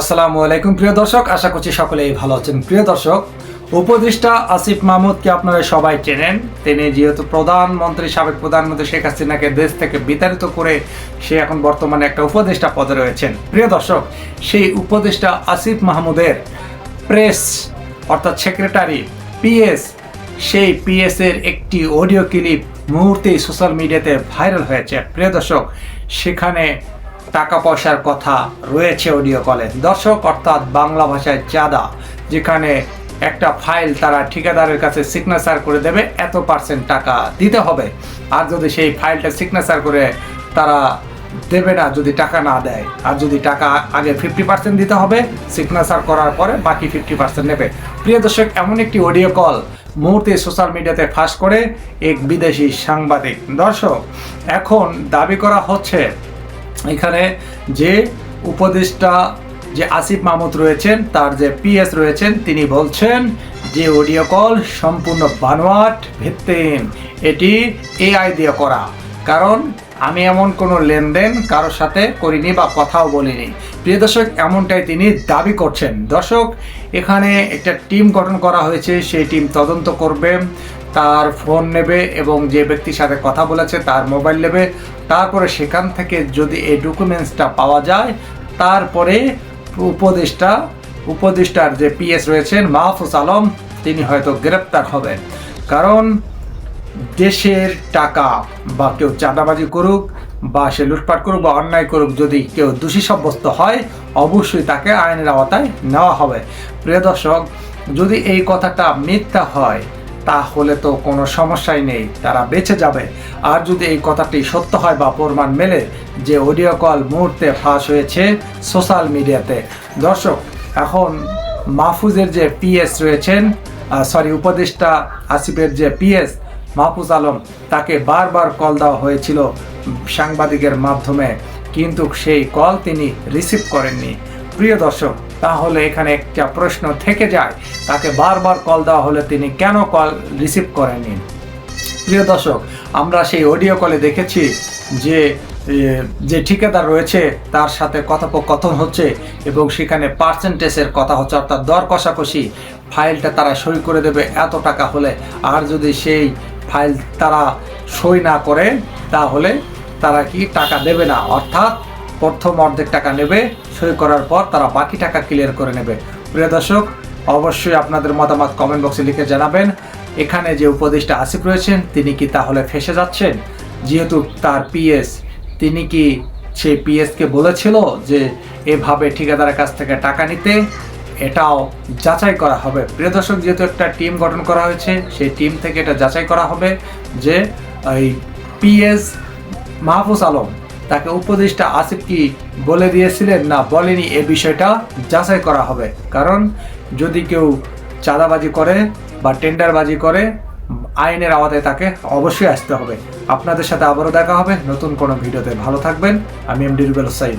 আসসালামু আলাইকুম, প্রিয় দর্শক। আশা করছি সকলেই ভালো আছেন। প্রিয় দর্শক, উপদেষ্টা আসিফ মাহমুদকে আপনারা সবাই চেনেন। তিনি যেহেতু প্রধানমন্ত্রী, সাবেক প্রধানমন্ত্রী শেখ হাসিনাকে দেশ থেকে বিতাড়িত করে সে এখন বর্তমানে একটা উপদেষ্টা পদে রয়েছেন। প্রিয় দর্শক, সেই উপদেষ্টা আসিফ মাহমুদের প্রেস, অর্থাৎ সেক্রেটারি, পিএস, সেই পিএস এর একটি অডিও ক্লিপ মুহূর্তেই সোশ্যাল মিডিয়াতে ভাইরাল হয়েছে। প্রিয় দর্শক, সেখানে টাকা পয়সার কথা রয়েছে অডিও কলে দর্শক, অর্থাৎ বাংলা ভাষায় চাঁদা, যেখানে একটা ফাইল তারা ঠিকাদারের কাছে সিগনেচার করে দেবে, এত পার্সেন্ট টাকা দিতে হবে। আর যদি সেই ফাইলটা সিগনেচার করে তারা দেবে না, যদি টাকা না দেয়, আর যদি টাকা আগে ফিফটি পার্সেন্ট দিতে হবে সিগনেচার করার পরে বাকি ফিফটি পার্সেন্ট নেবে। প্রিয় দর্শক, এমন একটি অডিও কল মুহূর্তে সোশ্যাল মিডিয়াতে ফাঁস করে এক বিদেশি সাংবাদিক। দর্শক, এখন দাবি করা হচ্ছে এখানে যে উপদেষ্টা, যে আসিফ মাহমুদ রয়েছেন, তার যে পিএস রয়েছেন, তিনি বলছেন যে অডিও কল সম্পূর্ণ বানোয়াট ভিত্তিহীন এটি এআই দিয়ে করা। কারণ আমি এমন কোনো লেনদেন কারোর সাথে করিনি বা কথাও বলিনি। প্রিয় দর্শক, এমনটাই তিনি দাবি করছেন। দর্শক, এখানে একটা টিম গঠন করা হয়েছে। সেই টিম তদন্ত করবে, তার ফোন নেবে এবং যে ব্যক্তির সাথে কথা বলেছে তার মোবাইল নেবে। তারপরে সেখান থেকে যদি এই ডকুমেন্টসটা পাওয়া যায়, তারপরে উপদেষ্টা, উপদেষ্টার যে পিএস রয়েছেন, মাহফুজ আলম, তিনি হয়তো গ্রেপ্তার হবেন। কারণ দেশের টাকা বা কেউ চাঁদাবাজি করুক বা সে লুটপাট করুক বা অন্যায় করুক, যদি কেউ দোষী সাব্যস্ত হয়, অবশ্যই তাকে আইনের আওতায় নেওয়া হবে। প্রিয় দর্শক, যদি এই কথাটা মিথ্যা হয় তাহলে তো কোনো সমস্যাই নেই, তারা বেঁচে যাবে। আর যদি এই কথাটি সত্য হয় বা প্রমাণ মেলে যে অডিও কল মুহূর্তে ফাঁস হয়েছে সোশ্যাল মিডিয়াতে। দর্শক, এখন মাহফুজের যে পিএস রয়েছেন সরি উপদেষ্টা আসিফের যে পিএস মাহফুজ আলম, তাকে বারবার কল দেওয়া হয়েছিল সাংবাদিকের মাধ্যমে। কিন্তু সেই কল তিনি রিসিভ করেননি। প্রিয় দর্শক তাহলে এখানে একটা প্রশ্ন থেকে যায়। তাকে বারবার কল দেওয়া হলে তিনি কেন কল রিসিভ করেননি? প্রিয় দর্শক, আমরা সেই অডিও কলে দেখেছি যে যে ঠিকাদার রয়েছে, তার সাথে কথোপকথন হচ্ছে এবং সেখানে পার্সেন্টেজের কথা হচ্ছে, অর্থাৎ দর কষাকষি ফাইলটা তারা সই করে দেবে এত টাকা হলে। আর যদি সেই ফাইল তারা সই না করে, তাহলে তারা কি টাকা দেবে না? অর্থাৎ প্রথম অর্ধেক টাকা নেবে, সই করার পর তারা বাকি টাকা ক্লিয়ার করে নেবে। প্রিয় দর্শক, অবশ্যই আপনাদের মতামত কমেন্ট বক্সে লিখে জানাবেন। এখানে যে উপদেষ্টা আসিফ রয়েছেন, তিনি কি তাহলে ফেসে যাচ্ছেন? যেহেতু তার পিএস তিনি কি সেই পিএসকে বলেছিল যে এভাবে ঠিকাদারের কাছ থেকে টাকা নিতে? এটাও যাচাই করা হবে। প্রিয় দর্শক, যেহেতু একটা টিম গঠন করা হয়েছে, সেই টিম থেকে এটা যাচাই করা হবে যে এই পিএস মাহফুজ আলম তাকে উপদেষ্টা আসিফ কি বলে দিয়েছিলেন? না, বলেনি। এ বিষয়টা যাচাই করা হবে। কারণ যদি কেউ চাঁদাবাজি করে বা টেন্ডারবাজি করে, আইনের আওতায় তাকে অবশ্যই আসতে হবে। আপনাদের সাথে আবারও দেখা হবে নতুন কোনো ভিডিওতে। ভালো থাকবেন। আমি এম ডি রুবেল সাইদ